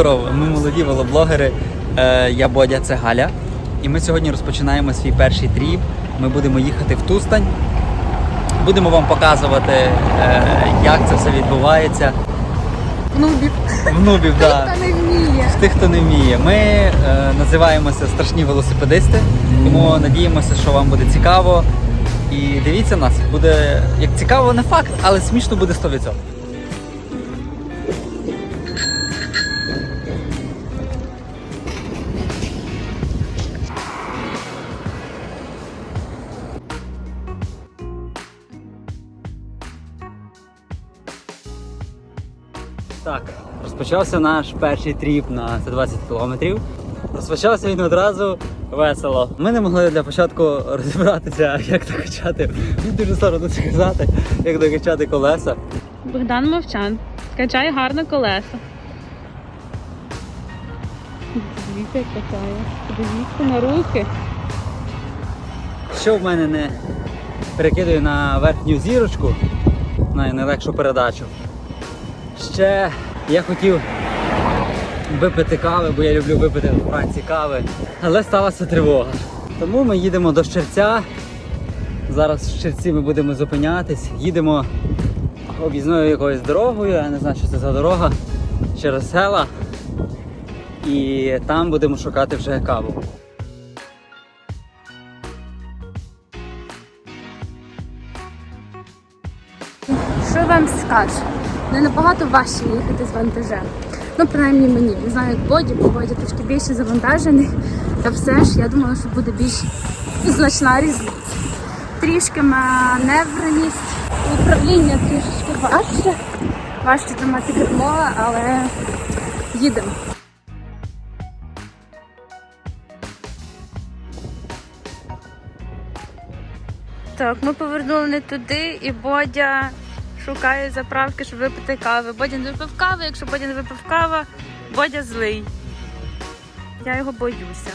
Здорово, ми молоді велоблогери. Е, Я Бодя, це Галя. І ми сьогодні розпочинаємо свій перший тріп. Ми будемо їхати в Тустань. Будемо вам показувати, е, як це все відбувається. Нубів. В нубів, да. Хто не вміє. Тих, хто не вміє. Ми е, називаємося страшні велосипедисти, тому надіємося, що вам буде цікаво. І дивіться нас, буде як цікаво, не факт, але смішно буде 100%. Розпочався наш перший тріп на 120 кілометрів. Розпочався він одразу весело. Ми не могли для початку розібратися, як докачати. Він дуже соромно сказати, як докачати колеса. Богдан Мовчан. Скачай гарно колеса. Дивіться, як качає. Дивіться на руки. Що в мене не перекидаю на верхню зірочку, на найлегшу передачу. Ще я хотів випити кави, бо я люблю випити вранці кави, але сталася тривога. Тому ми їдемо до Щерця. Зараз в Щерці ми будемо зупинятись, їдемо об'їзною якоюсь дорогою, я не знаю, що це за дорога, через села. І там будемо шукати вже каву. Що вам скажу? Не набагато важче їхати з вантажем. Ну, принаймні мені. Не знаю, як Боді, бо Боді трошки більше завантажений. Та все ж я думала, що буде більш значна різниця. Трішки маневреність, управління трішечки важче. Важче тримати кермо, але їдемо. Так, ми повернули не туди, і Бодя шукає заправки, щоб випити кави. Бодя не випив кави, якщо Бодя не випив кава, Бодя злий. Я його боюся.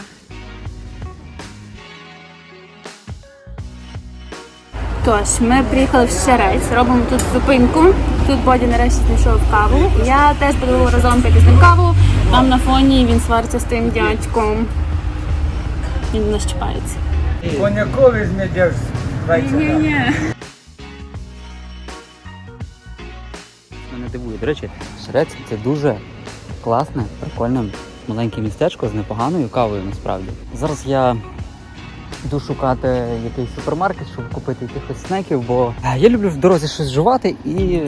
Тож, ми приїхали в Щерець, робимо тут зупинку. Тут Боді нарешті знайшов каву. Я теж буду разом пити з ним каву. Там на фоні він свариться з тим дядьком. Він нас чіпається. Коньяку візьмете Ні-ні. Мене До речі, Шрець це дуже класне, прикольне, маленьке містечко з непоганою кавою насправді. Зараз я йду шукати якийсь супермаркет, щоб купити якихось снеків, бо е, я люблю в дорозі щось жувати, і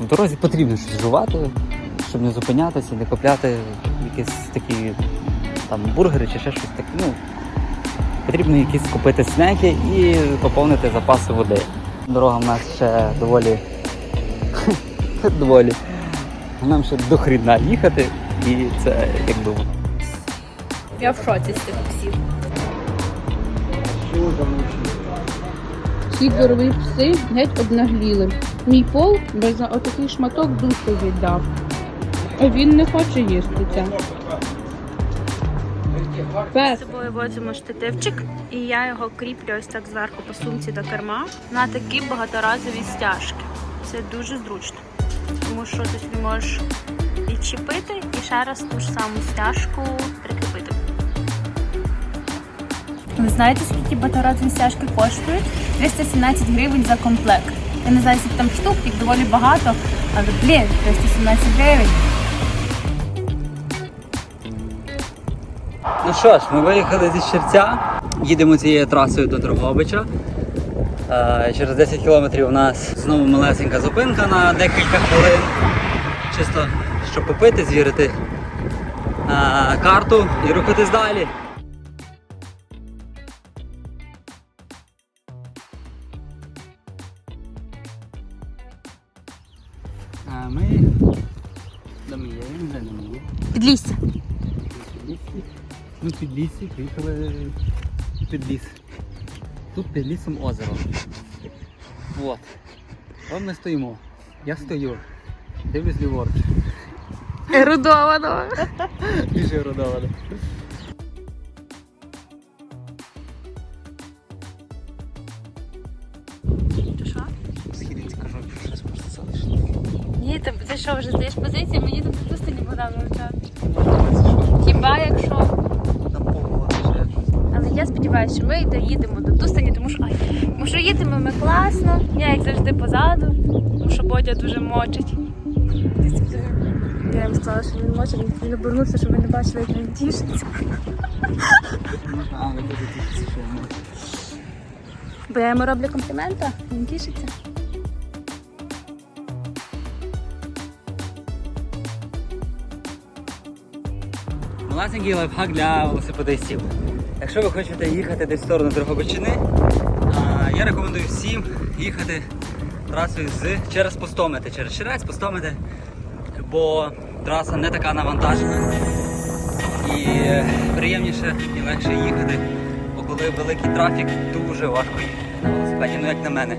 в дорозі потрібно щось жувати, щоб не зупинятися, не купляти якісь такі там бургери чи ще щось таке. Ну, потрібно якісь купити снеки і поповнити запаси води. Дорога в нас ще доволі доволі. Нам ще до хріна їхати, і це якби. Я в шоці з цих псів. Ці дворові пси геть обнагліли. Мій пол би за отакий шматок душу віддав. А він не хоче їсти це. Пес. З собою возимо штативчик, і я його кріплю ось так зверху по сумці до керма на такі багаторазові стяжки. Це дуже зручно, тому що ти собі можеш відчепити і ще раз ту ж саму стяжку прикріпити. Ви знаєте, скільки батаразові стяжки коштують? 317 гривень за комплект. Я не знаю, скільки там штук, їх доволі багато, але блін, 317 гривень. Ну що ж, ми виїхали зі Щерця, їдемо цією трасою до Дрогобича. Е, Через 10 кілометрів у нас знову малесенька зупинка на декілька хвилин. Чисто щоб попити, звірити е, карту і рухатись далі. А ми. Де ми вже не ми є. Підлізьте. Ми під лісі приїхали під ліс. Тут під лісом озеро. От. Там ми стоїмо. Я стою. Дивлюсь ліворуч. Ерудовано. Дуже родовано. Що? Східниці кажу, що щось просто залишити. Ні, ти, ти що вже здаєш позицію, мені тут просто не куди влучати. Хіба якщо. Там. Але я сподіваюся, що ми доїдемо до Тустані, завжди позаду, тому що Бодя дуже мочить. Я йому сказала, що він мочить, він- обернувся, щоб ви не бачили, як він тішиться. Бо я йому роблю компліменти, він тішиться. Малесенький лайфхак для велосипедистів. Якщо ви хочете їхати десь в сторону Дрогобичини, я рекомендую всім їхати трасою з через Постомити, через Черець, Постомити, бо траса не така навантажена і е, приємніше і легше їхати. Бо коли великий трафік, дуже важко їхати на велосипеді, ну як на мене.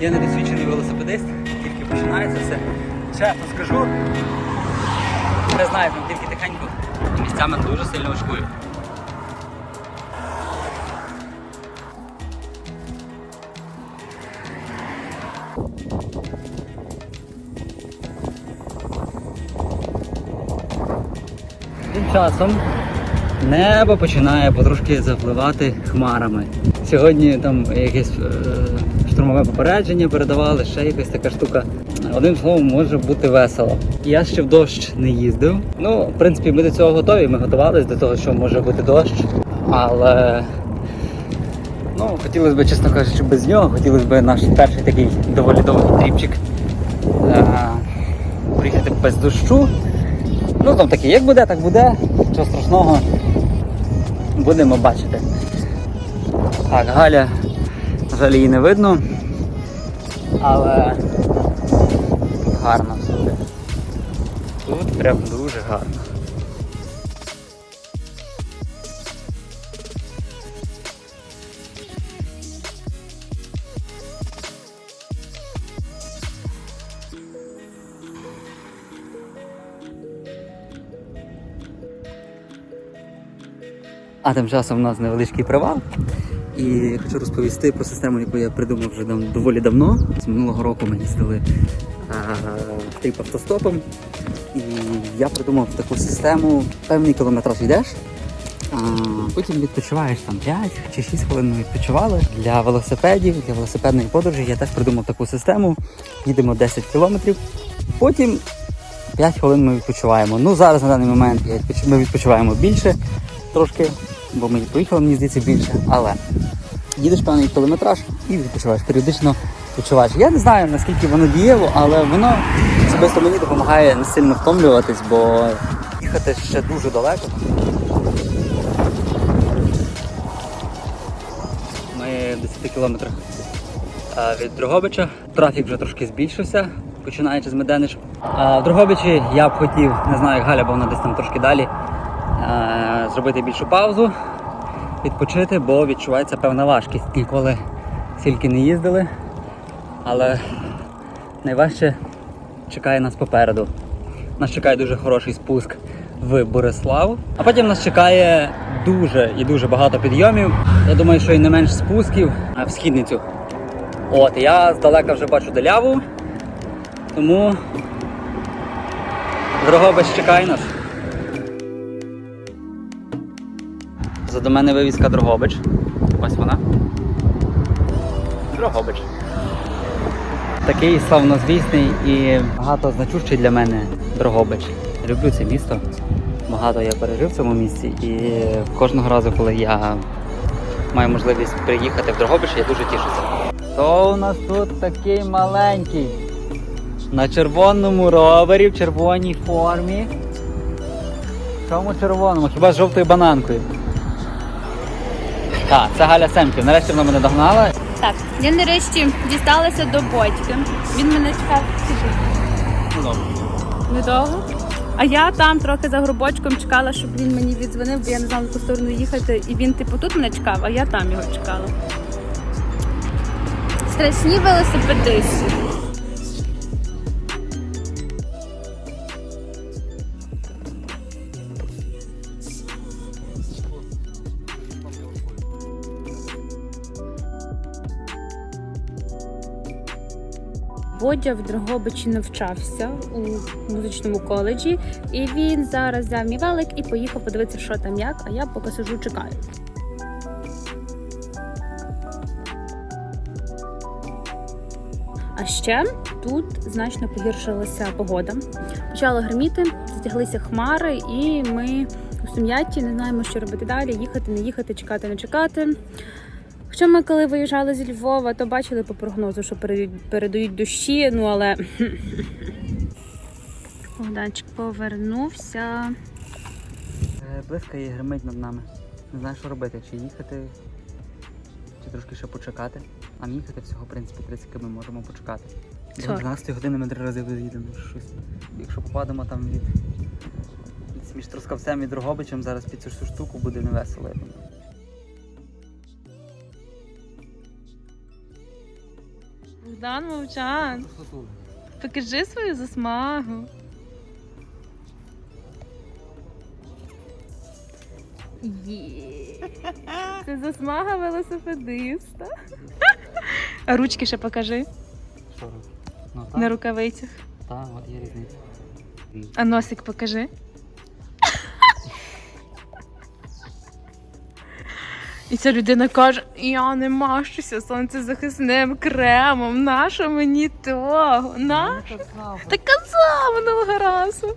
Я не досвідчений велосипедист, тільки починається все. Чесно скажу, не знаю, там тільки тихенько, місцями дуже сильно важкую. Часом небо починає потрошки запливати хмарами. Сьогодні там якесь е, штурмове попередження передавали, ще якась така штука. Одним словом, може бути весело. Я ще в дощ не їздив. Ну, в принципі, ми до цього готові. Ми готувалися до того, що може бути дощ. Але ну, хотілося б, чесно кажучи, без нього. Хотілося б наш перший такий доволі довгий тріпчик. Е, приїхати без дощу. Ну там таке, як буде, так буде. Нічого страшного. Будемо бачити. Так, Галя, жаль, її не видно. Але гарно все. Тут прям дуже гарно. А тим часом у нас невеличкий привал. І хочу розповісти про систему, яку я придумав вже доволі давно. З минулого року ми їздили тип автостопом. І я придумав таку систему. Певний кілометраж йдеш, а потім відпочиваєш там 5 чи 6 хвилин відпочивали. Для велосипедів, для велосипедної подорожі я теж придумав таку систему. Їдемо 10 кілометрів. Потім 5 хвилин ми відпочиваємо. Ну зараз на даний момент ми відпочиваємо більше трошки, бо ми поїхали, мені здається, більше. Але їдеш певний кілометраж і відпочиваєш. Періодично відпочиваєш. Я не знаю наскільки воно дієво, але воно особисто мені допомагає не сильно втомлюватись, бо їхати ще дуже далеко. Ми в 10 кілометрах е, від Дрогобича. Трафік вже трошки збільшився, починаючи з Меденич. В Дрогобичі я б хотів, не знаю, як Галя, бо вона десь там трошки далі, е, зробити більшу паузу, відпочити, бо відчувається певна важкість. Ніколи стільки не їздили, але найважче чекає нас попереду. Нас чекає дуже хороший спуск в Борислав. А потім нас чекає дуже і дуже багато підйомів. Я думаю, що і не менш спусків а в східницю. От, я здалека вже бачу деляву, тому Дрогобич чекає нас. Позаду мене вивіска Дрогобич. Ось вона. Дрогобич. Такий славнозвісний і багато значущий для мене Дрогобич. Люблю це місто. Багато я пережив в цьому місці і кожного разу, коли я маю можливість приїхати в Дрогобич, я дуже тішуся. То у нас тут такий маленький. На червоному ровері, в червоній формі. В Чому червоному? Хіба з жовтою бананкою? Так, це Галя Семків. Нарешті вона мене догнала. Так, я нарешті дісталася до Бодьки. Він мене чекав сюди. Недовго. А я там трохи за горбочком чекала, щоб він мені віддзвонив, бо я не знала, в яку сторону їхати. І він, типу, тут мене чекав, а я там його чекала. Страшні велосипедисти. Бодя в Дрогобичі навчався у музичному коледжі, і він зараз взяв мій велик і поїхав подивитися, що там як. А я поки сижу, чекаю. А ще тут значно погіршилася погода. Почало гриміти, затяглися хмари, і ми у сум'ятті не знаємо, що робити далі: їхати, не їхати, чекати, не чекати. Хоча ми, коли виїжджали зі Львова, то бачили по прогнозу, що передають, передають дощі, ну але Богданчик повернувся. Е, Блискає і гримить над нами. Не знаю, що робити, чи їхати, чи трошки ще почекати. Нам їхати всього, в принципі, 30 км можемо почекати. До Сорок. 12 години ми три рази виїдемо. Щось. Якщо попадемо там від, між Трускавцем і Дрогобичем зараз під цю штуку буде невесело, я думаю. Богдан мовчан. Покажи свою засмагу. Є. Це засмага велосипедиста. А ручки ще покажи Що робити? Ну на рукавицях. так, от є різниця. А носик покажи. І ця людина каже: я не мащуся сонцезахисним кремом. Нащо мені того? На? Та казав минулого разу.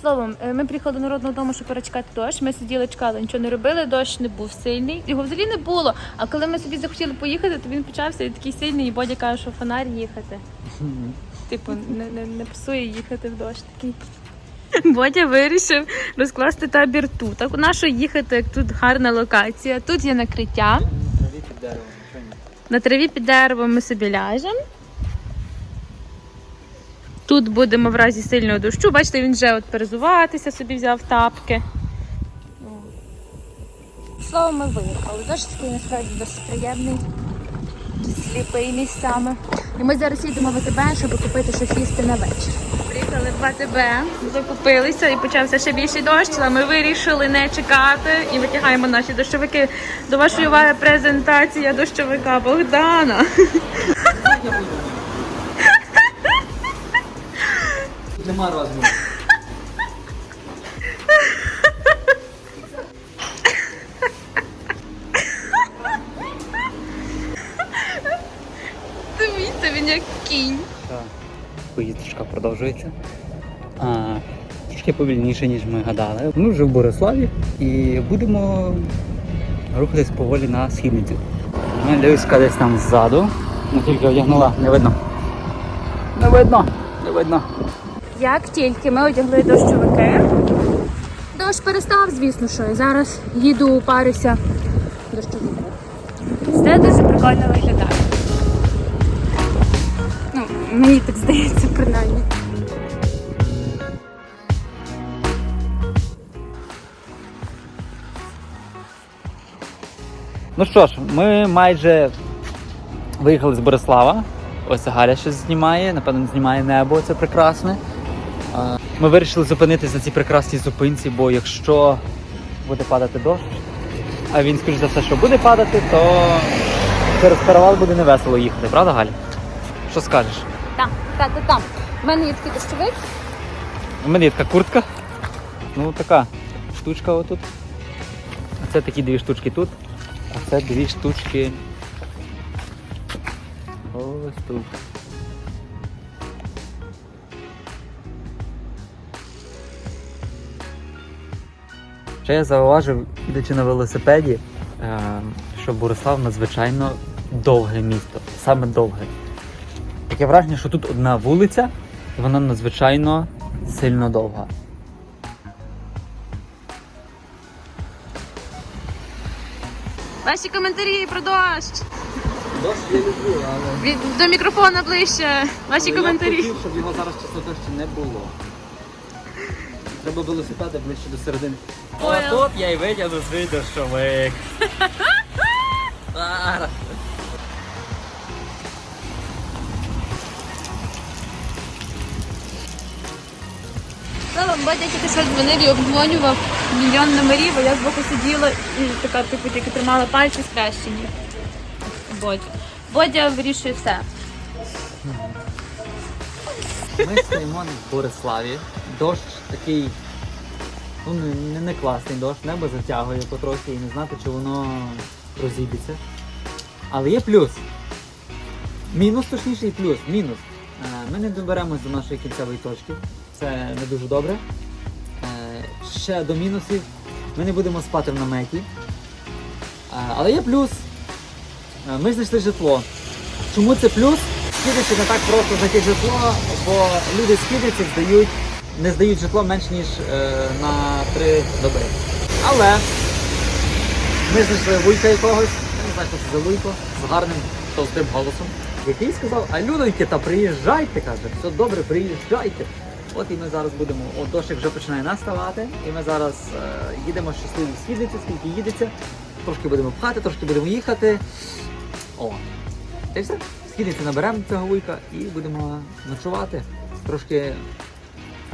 Словом, е, ми приїхали до народного дому, щоб перечекати дощ. Ми сиділи, чекали, нічого не робили. Дощ не був сильний. Його взагалі не було. А коли ми собі захотіли поїхати, то він почався і такий сильний, і Бодя каже, що фонарь їхати. Типу, не, не, не псує їхати в дощ такий. Бодя вирішив розкласти табір тут. Так на що їхати, як тут гарна локація. Тут є накриття. Траві під деревом. На траві під деревом ми собі ляжемо. Тут будемо в разі сильного дощу. Бачите, він вже от перезуватися собі взяв тапки. Словом, ми виїхали. Дощ такий насправді досить приємний, сліпий місцями. І ми зараз їдемо в АТБ, щоб купити щось їсти на вечір. Приїхали в АТБ, закупилися і почався ще більший дощ, але ми вирішили не чекати і витягаємо наші дощовики. До вашої уваги презентація дощовика Богдана. Нема розміру. Дивіться, він як кінь. Так. Продовжується. А, трошки повільніше, ніж ми гадали. Ми вже в Бориславі і будемо рухатись поволі на східницю. Люська десь там ззаду. Ми тільки одягнула, не видно. Не видно, не видно. Як тільки ми одягли дощовики, дощ перестав, звісно, що і зараз їду парюся дощовики. Це дуже прикольно виглядає. Мені так здається, принаймні. Ну що ж, ми майже виїхали з Борислава. Ось Галя щось знімає, напевно, знімає небо, це прекрасне. Ми вирішили зупинитися на цій прекрасній зупинці, бо якщо буде падати дощ, а він, скоріш за все, що буде падати, то через перевал буде невесело їхати, правда, Галя? Що скажеш? Так, так, так, так. У мене є такий дощовик. У мене є така куртка. Ну, така штучка отут. А це такі дві штучки тут. А це дві штучки. Ось тут. Ще я зауважив, ідучи на велосипеді, е, що Борислав надзвичайно довге місто. Саме довге. Таке враження, що тут одна вулиця, і вона надзвичайно сильно довга. Ваші коментарі про дощ. Дощ я люблю, але Від, до мікрофона ближче. Ваші коментарі. щоб його зараз чесно кажучи не було. Треба велосипеди ближче до середини. А тут я й витягну свій дощовик. Словом, Бодя тільки що дзвонив і обдзвонював мільйон номерів, а я збоку сиділа і така, типу, тільки тримала пальці схрещені. Бодю. Бодя вирішує все. Ми стоїмо в Бориславі. Дощ такий, ну не, не, не класний дощ, небо затягує потрохи і не знати, чи воно розійдеться. Але є плюс. Мінус, точніше, і плюс. Мінус. Е, Ми не доберемось до нашої кінцевої точки. Це не дуже добре. Е, Ще до мінусів. Ми не будемо спати в наметі. Е, Але є плюс. Е, Ми знайшли житло. Чому це плюс? Скидиці не так просто знайти житло, бо люди з здають, не здають житло менш ніж на три доби. Але ми знайшли вуйка якогось, я не знаю, що це за вуйко, з гарним товстим голосом, який сказав, а людоньки, та приїжджайте, каже, все добре, приїжджайте. От і ми зараз будемо, от дощик вже починає наставати, і ми зараз е, їдемо щасливі в Скидиці, скільки їдеться, трошки будемо пхати, трошки будемо їхати. О, й все. Східниці наберемо цього вуйка і будемо ночувати. Трошки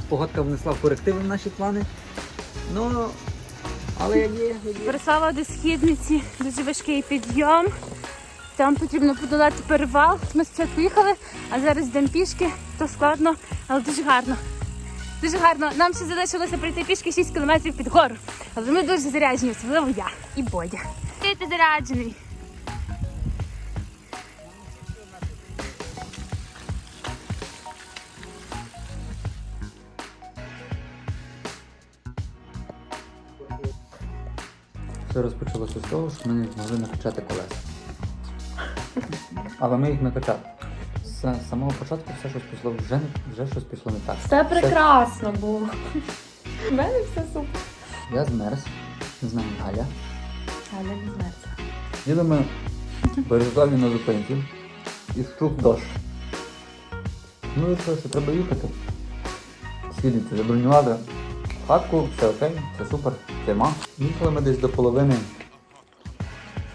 погодка внесла корективи в наші плани. Ну, але як є, як до східниці, дуже важкий підйом. Там потрібно подолати перевал. Ми спочатку їхали, а зараз йдемо пішки, то складно, але дуже гарно. Дуже гарно. Нам ще залишилося пройти пішки 6 кілометрів під гору. Але ми дуже заряджені, особливо я і Бодя. Ти заряджений. Все розпочалося з того, що ми не змогли накачати колеса. Але ми їх накачали. З самого початку все щось пішло вже, вже щось пішло не так. Все прекрасно було. У мене все супер. Я змерз, не знаю, Галя. Але не змерзла. Їдемо перезвалі на зупинці і вщух дощ. Ну і що, що треба їхати? Східниці забронювали хатку, все окей, все супер, зима. Їхали ми десь до половини.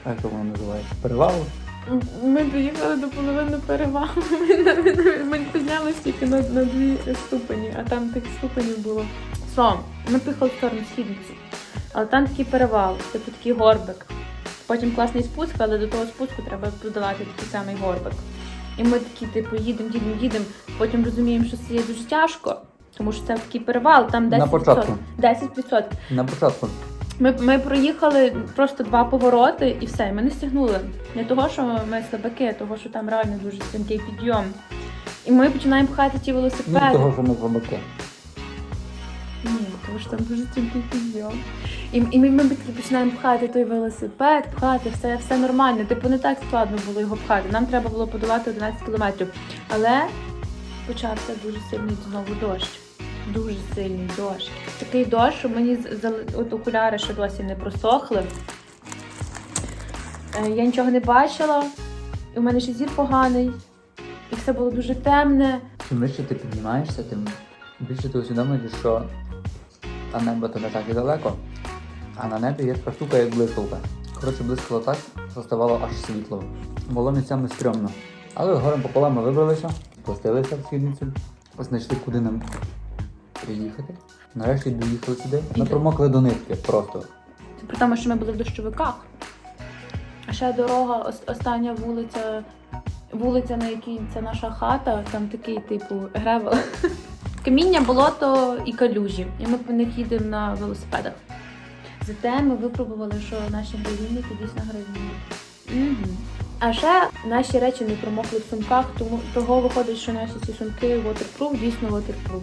Як то воно називається? Перевалу. Ми доїхали до половини перевалу. Ми, піднялися тільки на, на дві ступені, а там тих ступенів було. Сом, ми поїхали в сторону східниці. Але там такий перевал, типу такий горбик. Потім класний спуск, але до того спуску треба подолати такий самий горбик. І ми такі, типу, їдемо, їдемо, їдемо. Потім розуміємо, що це є дуже тяжко, тому що це такий перевал, там 10%. На початку. 10%. На початку. Ми, ми проїхали просто два повороти і все, і ми не стягнули. Не того, що ми слабаки, а того, що там реально дуже стрімкий підйом. І ми починаємо пхати ті Ну, велосипеди. того, що ми слабаки. Ні, тому що там дуже стрімкий підйом. І, і ми, ми починаємо пхати той велосипед, пхати, все, все нормально. Типу не так складно було його пхати. Нам треба було подолати 11 кілометрів. Але почався дуже сильний знову дощ. Дуже сильний дощ. Такий дощ, що мені от окуляри ще досі не просохли. Е, Я нічого не бачила, і у мене ще зір поганий, і все було дуже темне. Чим вище ти піднімаєшся, тим більше ти усвідомлюєш, що та небо то не так і далеко, а на небі є така штука, як блискавка. Коротше, блискало так, що ставало аж світло. Було місцями стрьомно. Але горем пополам ми вибралися, спустилися в східницю, знайшли, куди нам приїхати. Нарешті доїхали сюди. Ми промокли до нитки просто. Це при тому, що ми були в дощовиках. А ще дорога, остання вулиця, вулиця, на якій це наша хата, там такий, типу, гревел. Каміння, болото і калюжі. І ми по них їдемо на велосипедах. Зате ми випробували, що наші гравійники дійсно гравійники. Угу. А ще наші речі не промокли в сумках, тому того виходить, що наші ці сумки waterproof, дійсно waterproof.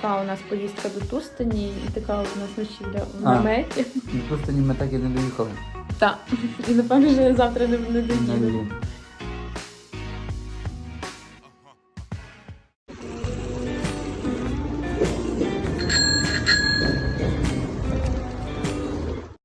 Така у нас поїздка до Тустані і така у нас ночівля в А. наметі. До Тустані ми так і не доїхали. Так. І напевно, вже завтра не, не доїхали.